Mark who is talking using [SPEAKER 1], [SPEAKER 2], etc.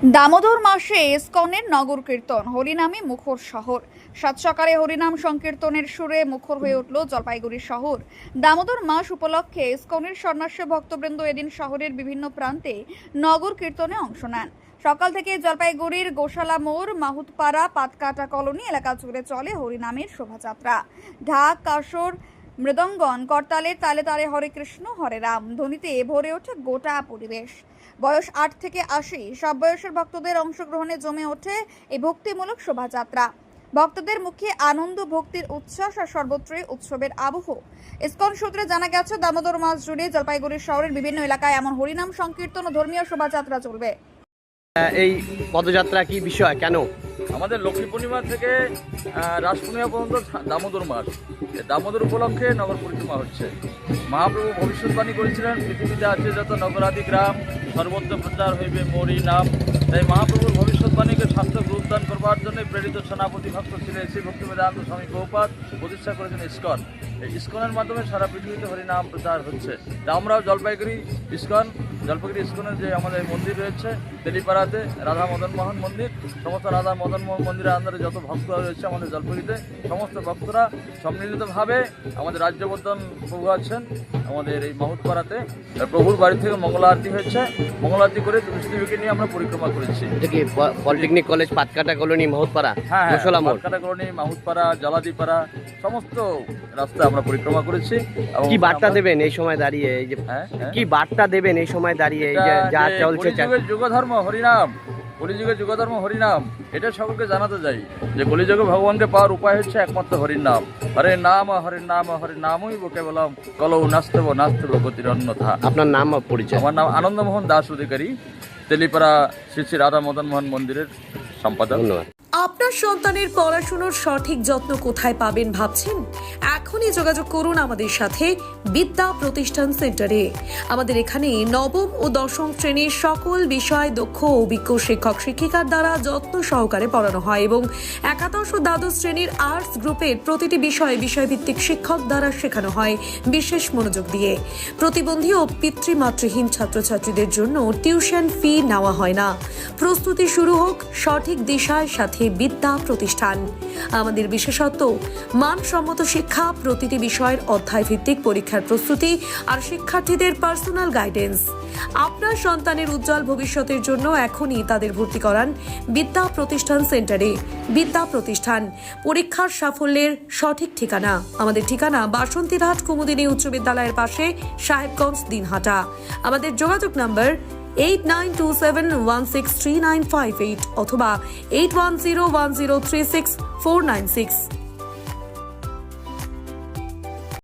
[SPEAKER 1] দামোদর মাসে ইস্কনের নগর কীর্তন, হরিনামে মুখর শহর। সাত সকালে হরিনাম সংকীর্তনের সুরে মুখর হয়ে উঠল জলপাইগুড়ি শহর। দামোদর মাস উপলক্ষে ইস্কনের সন্ন্যাসী ভক্তবৃন্দ এদিন শহরের বিভিন্ন প্রান্তে নগর কীর্তনে অংশ নেন। সকাল থেকে জলপাইগুড়ির গোশালা মোড়, মাহুতপাড়া, পাতকাটা কলোনি এলাকা জুড়ে চলে হরিনামের শোভাযাত্রা। ঢাক, কাসর মৃদঙ্গন করতালে তালে তালে হরে কৃষ্ণ, হরে রাম। ধ্বনিতে ভরে ওঠে গোটা পরিবেশ। বয়স আট থেকে আশি। সব বয়সের ভক্তদের অংশগ্রহণে জমে ওঠে এই ভক্তিমূলক শোভাযাত্রা। ভক্তদের মুখে আনন্দ, ভক্তির উচ্ছ্বাস আর সর্বত্রই উৎসবের আবহ। ইসকন সূত্রে জানা গেছে, দামোদর মাস জুড়ে জলপাইগুড়ি শহরের বিভিন্ন এলাকায় এমন হরিনাম সংকীর্তন ও ধর্মীয় শোভাযাত্রা চলবে।
[SPEAKER 2] এই পদযাত্রা কি বিষয়? কেন?
[SPEAKER 3] আমাদের লক্ষ্মী পূর্ণিমা থেকে রাস পূর্ণিমা পর্যন্ত দামোদর মাস। দামোদর উপলক্ষে নগর পরিক্রমা হচ্ছে। মহাপ্রভু ভবিষ্যৎবাণী করেছিলেন, পৃথিবীতে আছে যত নগরাদি গ্রাম, সর্বত্র প্রচার হইবে মরি নাম। তাই মহাপ্রভুর ভবিষ্যৎবাণীকে সার্থক রূপদান করবার জন্য প্রেরিত সেনাপতি ভক্ত ছিলেন শ্রী ভক্তি বেদান্ত স্বামী গৌপাদ প্রতিষ্ঠা করেছেন ইস্কন। এই ইস্কনের মাধ্যমে সারা পৃথিবীতে হরিনাম প্রচার হচ্ছে। তা আমরাও জলপাইগুড়ি, ইস্কন। জলপাইগুড়ি ইস্কনের যে আমাদের মন্দির রয়েছে তেলিপাড়াতে রাধা মদন মোহন মন্দির সমস্ত রাধা মদন মোহন মন্দিরের আন্দারে যত ভক্তরা রয়েছে আমাদের জলপাইগুড়িতে সমস্ত ভক্তরা সম্মিলিতভাবে আমাদের রাজ্যবর্ধন প্রভু আছেন আমাদের এই মাহুতপাড়াতে প্রভুর বাড়ি থেকে মঙ্গল আরতি হয়েছে। মঙ্গল আরতি করে তুলসীদেবীকে নিয়ে আমরা পরিক্রমা করেছি।
[SPEAKER 2] Polytechnic college Patkata colony Mahatpara?
[SPEAKER 3] হ্যাঁ হ্যাঁ বাঁশকাটা কলোনি মাহুতপাড়া জালাদিপাড়া সমস্ত রাস্তা আমরা পরিক্রমা করেছি।
[SPEAKER 2] কি বার্তা দেবেন এই সময় দাঁড়িয়ে? এই যে
[SPEAKER 3] হ্যাঁ হ্যাঁ।
[SPEAKER 2] কি বার্তা দেবেন এই সময় দাঁড়িয়ে এই যে যা চলছে
[SPEAKER 3] যুগধর্ম হরিনাম যুগধর্ম হরিনাম এটা সকলকে জানাতে যাই যে কলিযুগে ভগবানকে পাওয়ার উপায় হচ্ছে একমাত্র হরির নাম হরে নাম হরে নাম হরে নামই বকে বললাম কলৌ নাস্তব নাস্তব গতির অন্যথা
[SPEAKER 2] আপনার নাম পরিচয়।
[SPEAKER 3] আমার নাম আনন্দমোহন দাস অধিকারী তেলিপাড়া শ্রী শ্রী রাধা মদন মোহন মন্দিরের সম্পাদক।
[SPEAKER 2] ধন্যবাদ।
[SPEAKER 4] আপনার সন্তানের পড়াশুনোর সঠিক যত্ন কোথায় পাবেন ভাবছেন? এখনই যোগাযোগ করুন আমাদের সাথে বিদ্যা প্রতিষ্ঠান সেন্টারে। আমাদের এখানে নবম ও দশম শ্রেণির সকল বিষয় দক্ষ অভিজ্ঞ শিক্ষক, শিক্ষিকার দ্বারা যত্ন সহকারে পড়ানো হয় এবং একাদশ ও দ্বাদশ শ্রেণির আর্টস গ্রুপের প্রতিটি বিষয়ে বিষয়ভিত্তিক শিক্ষক দ্বারা শেখানো হয় বিশেষ মনোযোগ দিয়ে। প্রতিবন্ধী ও পিতৃমাতৃহীন ছাত্রছাত্রীদের জন্য টিউশন ফি নেওয়া হয় না। প্রস্তুতি শুরু হোক সঠিক দিশার সাথে বিদ্যা প্রতিষ্ঠান। আমাদের বিশেষত্ব, মানসম্মত শিক্ষা প্রতিটি বিষয়ের অধ্যায় ভিত্তিক পরীক্ষার প্রস্তুতি আর শিক্ষার্থীদের পার্সোনাল গাইডেন্স। আপনার সন্তানের উজ্জ্বল ভবিষ্যতের জন্য এখনই তাদের ভর্তি করান বিদ্যা প্রতিষ্ঠান সেন্টারে। বিদ্যা প্রতিষ্ঠান, পরীক্ষার সাফল্যের সঠিক ঠিকানা। আমাদের ঠিকানা বাসন্তীরহাট কুমুদিনী উচ্চ বিদ্যালয়ের পাশে সাহেবগঞ্জ দিনহাটা। আমাদের যোগাযোগ number eight nine two seven one six three nine five eight অথবা eight one zero one zero three six four nine six